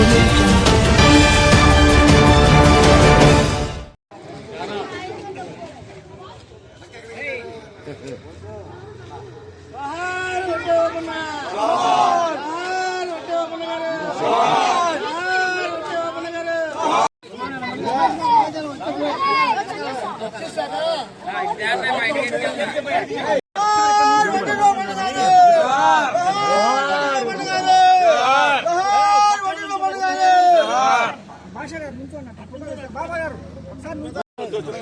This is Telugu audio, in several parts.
information.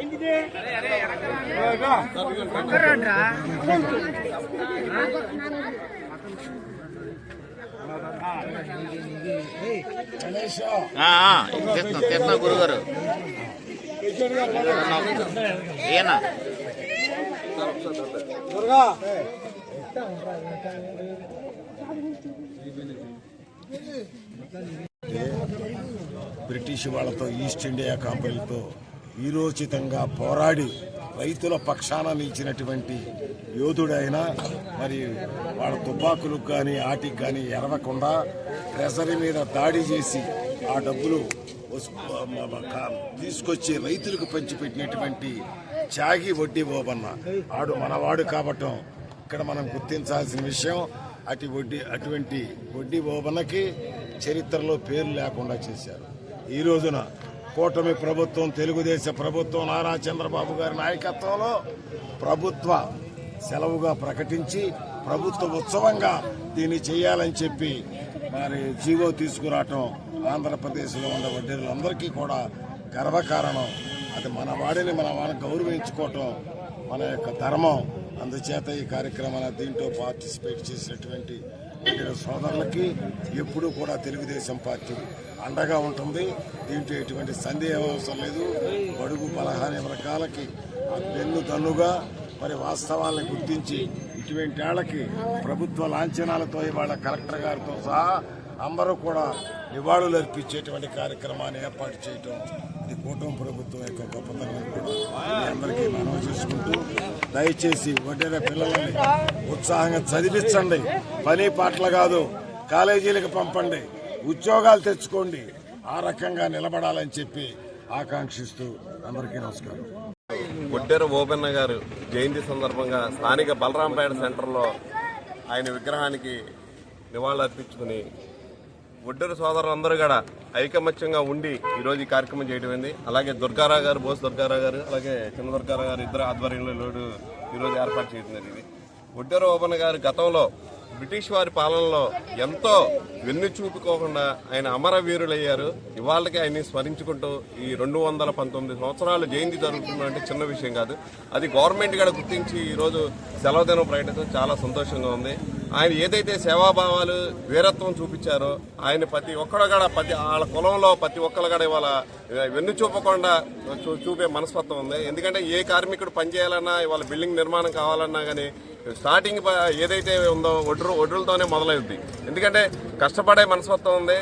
ఏంటిది తెస్తున్నా తెస్తున్నా గురుగారు? ఈయన బ్రిటిష్ వాళ్ళతో ఈస్ట్ ఇండియా కంపెనీలతో వీరోచితంగా పోరాడి రైతుల పక్షాన నిలిచినటువంటి యోధుడైన మరి వాళ్ళ తుపాకులకు కానీ ఆటికి కానీ ఎరవకుండా ట్రెజరీ మీద దాడి చేసి ఆ డబ్బులు తీసుకొచ్చి రైతులకు పంచిపెట్టినటువంటి త్యాగి వడ్డీ బోబన్న ఆడు మనవాడు కాబట్టం ఇక్కడ మనం గుర్తించాల్సిన విషయం అటు వడ్డీ అటువంటి వడ్డీ బోబన్నకి చరిత్రలో పేరు లేకుండా చేశారు. ఈ రోజున కూటమి ప్రభుత్వం తెలుగుదేశ ప్రభుత్వం నారా చంద్రబాబు గారి నాయకత్వంలో ప్రభుత్వ సెలవుగా ప్రకటించి ప్రభుత్వ ఉత్సవంగా దీన్ని చేయాలని చెప్పి మరి జీవో తీసుకురావటం ఆంధ్రప్రదేశ్లో ఉన్న వడ్డీలందరికీ కూడా గర్వకారణం. అది మన వాడిని మన వాడిని గౌరవించుకోవటం మన యొక్క ధర్మం. అందుచేత ఈ కార్యక్రమాన్ని దీంట్లో పార్టిసిపేట్ చేసినటువంటి సోదరులకి ఎప్పుడూ కూడా తెలుగుదేశం పార్టీ అండగా ఉంటుంది. దీంట్లో ఎటువంటి సందేహం అవసరం లేదు. బడుగు బలహాని వర్గాలకి పెన్ను దన్నుగా మరి వాస్తవాలను గుర్తించి ఇటువంటి వాళ్ళకి ప్రభుత్వ లాంఛనాలతో ఇవాళ కలెక్టర్ గారితో సహా అందరూ కూడా నివాళులు అర్పించేటువంటి కార్యక్రమాన్ని ఏర్పాటు చేయటం ఇది కూటమి ప్రభుత్వం యొక్క గొప్పతనం కూడా అందరికీ మనవి దయచేసి వడ్డీర పిల్లలని ఉత్సాహంగా చదివించండి. పని పాటలు కాదు కాలేజీలకు పంపండి ఉద్యోగాలు తెచ్చుకోండి. ఆ రకంగా నిలబడాలని చెప్పి ఆకాంక్షిస్తూ అందరికీ నమస్కారం. ఒడ్డెర ఓపెన్న గారు జయంతి సందర్భంగా స్థానిక బలరాంపేట సెంటర్లో ఆయన విగ్రహానికి నివాళులర్పించుకుని ఒడ్డెర సోదరులందరూ కూడా ఐకమత్యంగా ఉండి ఈరోజు ఈ కార్యక్రమం చేయడం అలాగే దుర్గారావు గారు బోస్ దుర్గారావు గారు అలాగే చిన్న దుర్గారావు గారు ఇద్దరు ఆధ్వర్యంలో లోడు ఈరోజు ఏర్పాటు చేయడం జరిగింది. ఒడ్డెర ఓపెన్న గారు గతంలో బ్రిటిష్ వారి పాలనలో ఎంతో వెన్ను చూపుకోకుండా ఆయన అమరవీరులయ్యారు. ఇవాళకి ఆయన్ని స్మరించుకుంటూ ఈ రెండు వందల పంతొమ్మిది సంవత్సరాలు జయంతి జరుగుతుందంటే అంటే చిన్న విషయం కాదు. అది గవర్నమెంట్ కూడా గుర్తించి ఈరోజు సెలవు దినం ప్రకటించడం చాలా సంతోషంగా ఉంది. ఆయన ఏదైతే సేవాభావాలు వీరత్వం చూపించారో ఆయన ప్రతి ఒక్కడు కూడా ప్రతి వాళ్ళ కులంలో ప్రతి ఒక్కరు కూడా ఇవాళ వెన్ను చూపకుండా చూపే మనస్తత్వం ఉంది. ఎందుకంటే ఏ కార్మికుడు పనిచేయాలన్నా ఇవాళ బిల్డింగ్ నిర్మాణం కావాలన్నా కానీ స్టార్టింగ్ ఏదైతే ఉందో ఒడ్రు ఒడ్రులతోనే మొదలవుద్ది ఎందుకంటే కష్టపడే మనస్తత్వం ఉంది.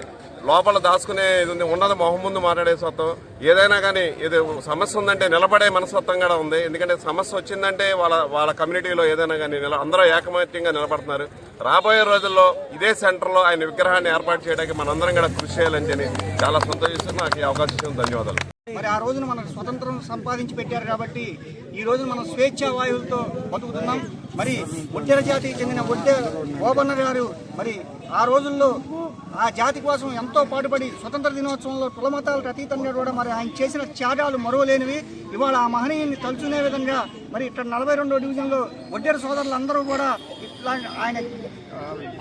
లోపల దాచుకునే ఇది ఉన్నది మొహం ముందు మాట్లాడే సత్వం. ఏదైనా కానీ ఇది సమస్య ఉందంటే నిలబడే మనస్తత్వం కూడా ఉంది. ఎందుకంటే సమస్య వచ్చిందంటే వాళ్ళ వాళ్ళ కమ్యూనిటీలో ఏదైనా కానీ అందరూ ఏకమత్యంగా నిలబడుతున్నారు. రాబోయే రోజుల్లో ఇదే సెంటర్లో ఆయన విగ్రహాన్ని ఏర్పాటు చేయడానికి మనందరం కూడా కృషి చేయాలని చాలా సంతోషిస్తూ నాకు ఈ అవకాశం ఇచ్చిన ధన్యవాదాలు. మరి ఆ రోజున మనకు స్వతంత్రం సంపాదించి పెట్టారు కాబట్టి ఈ రోజు మనం స్వేచ్ఛా వాయువులతో బతుకుతున్నాం. మరి ఒడ్డెర జాతికి చెందిన ఒడ్డె ఓబన్న గారు మరి ఆ రోజుల్లో ఆ జాతి కోసం ఎంతో పాటుపడి స్వతంత్ర దినోత్సవంలో కులమతాలకు అతీతంగా కూడా మరి ఆయన చేసిన త్యాగాలు మరువలేనివి. ఇవాళ ఆ మహనీయుని తలుచుకునే విధంగా మరి ఇక్కడ నలభై రెండో డివిజన్లో ఒడ్డెర సోదరులు అందరూ కూడా ఇట్లా ఆయన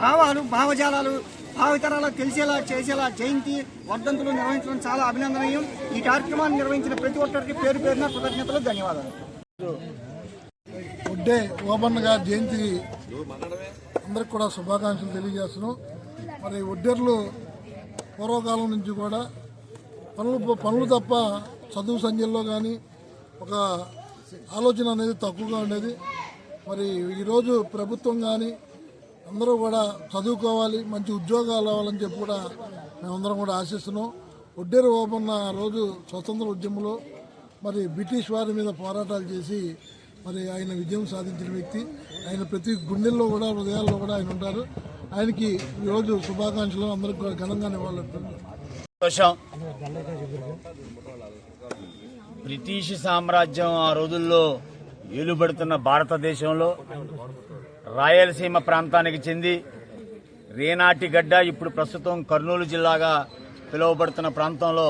భావాలు భావజాలాలు భావితరాలకు తెలిసేలా చేసేలా జయంతి వర్ధంతులు నిర్వహించడం చాలా అభినందనీయం. ఈ కార్యక్రమాన్ని నిర్వహించిన ప్రతి ఒక్కరికి పేరు పేరున కృతజ్ఞతలు ధన్యవాదాలు. ఒడ్డే ఓబన్న జయంతి అందరికి కూడా శుభాకాంక్షలు తెలియజేస్తున్నాం. మరి ఒడ్డెర్లు పూర్వకాలం నుంచి కూడా పనులు పనులు తప్ప చదువు సంఖ్యల్లో కానీ ఒక ఆలోచన అనేది తక్కువగా ఉండేది. మరి ఈరోజు ప్రభుత్వం కానీ అందరూ కూడా చదువుకోవాలి మంచి ఉద్యోగాలు అవ్వాలని చెప్పి కూడా మేమందరం కూడా ఆశిస్తున్నాం. ఒడ్డేరు ఓపెన్న ఆ రోజు స్వతంత్ర ఉద్యమంలో మరి బ్రిటిష్ వారి మీద పోరాటాలు చేసి మరి ఆయన విజయం సాధించిన వ్యక్తి. ఆయన ప్రతి గుండెల్లో కూడా హృదయాల్లో కూడా ఆయన ఉంటారు. ఆయనకి ఈరోజు శుభాకాంక్షలు. అందరికి కూడా ఘనంగా సంతోషం. బ్రిటిష్ సామ్రాజ్యం ఆ రోజుల్లో ఏలుబడుతున్న భారతదేశంలో రాయలసీమ ప్రాంతానికి చెంది రేనాటి గడ్డ ఇప్పుడు ప్రస్తుతం కర్నూలు జిల్లాగా పిలువబడుతున్న ప్రాంతంలో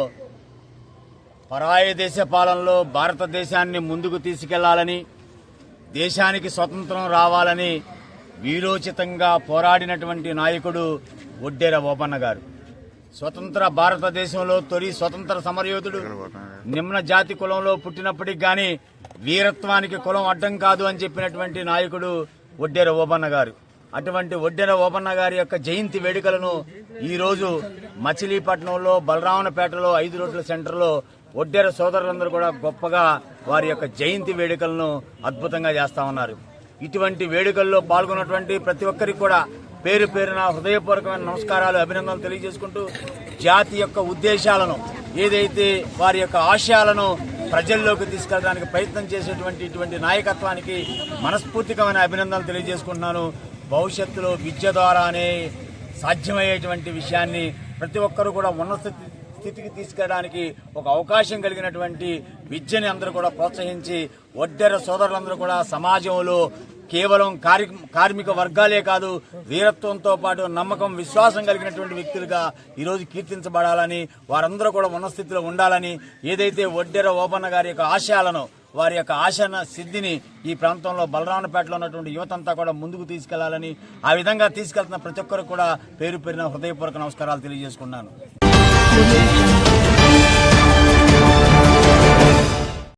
పరాయ దేశ పాలనలో భారతదేశాన్ని ముందుకు తీసుకెళ్ళాలని దేశానికి స్వతంత్రం రావాలని వీరోచితంగా పోరాడినటువంటి నాయకుడు ఒడ్డేర ఓపన్న గారు. స్వతంత్ర భారతదేశంలో తొలి స్వతంత్ర సమరయోధుడు. నిమ్న జాతి కులంలో పుట్టినప్పటికి గాని వీరత్వానికి కులం అడ్డం కాదు అని చెప్పినటువంటి నాయకుడు ఒడ్డేర ఓబన్న గారు. అటువంటి ఒడ్డెర ఓబన్న గారి యొక్క జయంతి వేడుకలను ఈరోజు మచిలీపట్నంలో బలరామనపేటలో ఐదు రోడ్ల సెంటర్లో ఒడ్డెర సోదరులందరూ కూడా గొప్పగా వారి యొక్క జయంతి వేడుకలను అద్భుతంగా చేస్తా ఉన్నారు. ఇటువంటి వేడుకల్లో పాల్గొన్నటువంటి ప్రతి ఒక్కరికి కూడా పేరు పేరున హృదయపూర్వకమైన నమస్కారాలు అభినందనలు తెలియజేసుకుంటూ జాతి యొక్క ఉద్దేశాలను ఏదైతే వారి యొక్క ఆశయాలను ప్రజల్లోకి తీసుకెళ్ళడానికి ప్రయత్నం చేసేటువంటి ఇటువంటి నాయకత్వానికి మనస్ఫూర్తికమైన అభినందనలు తెలియజేసుకుంటున్నాను. భవిష్యత్తులో విద్య ద్వారానే సాధ్యమయ్యేటువంటి విషయాన్ని ప్రతి ఒక్కరూ కూడా ఉన్నత స్థితి- స్థితికి తీసుకెళ్ళడానికి ఒక అవకాశం కలిగినటువంటి విద్యని అందరూ కూడా ప్రోత్సహించి ఒడ్డెర సోదరులందరూ కూడా సమాజంలో కేవలం కార్మిక వర్గాలే కాదు వీరత్వంతో పాటు నమ్మకం విశ్వాసం కలిగినటువంటి వ్యక్తులుగా ఈరోజు కీర్తించబడాలని వారందరూ కూడా ఉన్న స్థితిలో ఉండాలని ఏదైతే ఒడ్డెర ఓపన్న గారి యొక్క ఆశయాలను వారి యొక్క ఆశన సిద్ధిని ఈ ప్రాంతంలో బలరామపేటలో ఉన్నటువంటి యువతంతా కూడా ముందుకు తీసుకెళ్ళాలని ఆ విధంగా తీసుకెళ్తున్న ప్రతి ఒక్కరు కూడా పేరు పేరిన హృదయపూర్వక నమస్కారాలు తెలియజేసుకున్నాను